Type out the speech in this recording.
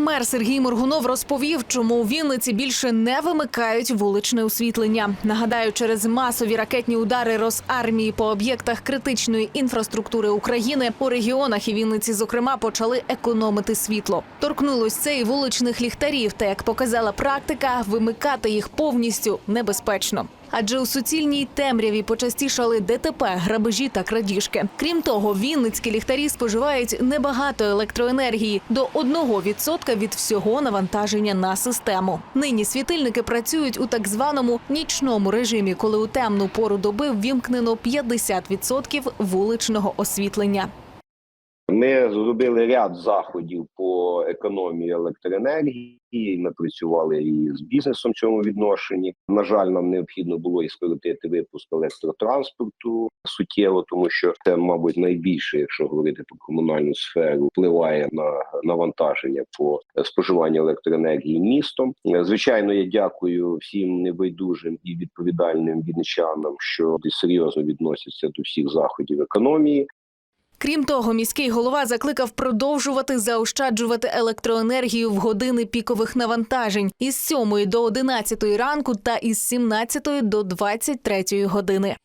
Мер Сергій Моргунов розповів, чому у Вінниці більше не вимикають вуличне освітлення. Нагадаю, через масові ракетні удари Росармії по об'єктах критичної інфраструктури України у регіонах і Вінниці, зокрема, почали економити світло. Торкнулось це і вуличних ліхтарів. Та як показала практика, вимикати їх повністю небезпечно. Адже у суцільній темряві почастішали ДТП, грабежі та крадіжки. Крім того, вінницькі ліхтарі споживають небагато електроенергії до 1% від всього навантаження на систему. Нині світильники працюють у так званому нічному режимі, коли у темну пору доби ввімкнено 50% вуличного освітлення. Ми зробили ряд заходів по економії електроенергії. Ми працювали і з бізнесом в цьому відношенні. На жаль, нам необхідно було і скоротити випуск електротранспорту суттєво, тому що це, мабуть, найбільше, якщо говорити про комунальну сферу, впливає на навантаження по споживанню електроенергії містом. Звичайно, я дякую всім небайдужим і відповідальним вінничанам, що серйозно відносяться до всіх заходів економії. Крім того, міський голова закликав продовжувати заощаджувати електроенергію в години пікових навантажень із 7 до 11 ранку та із 17 до 23 години.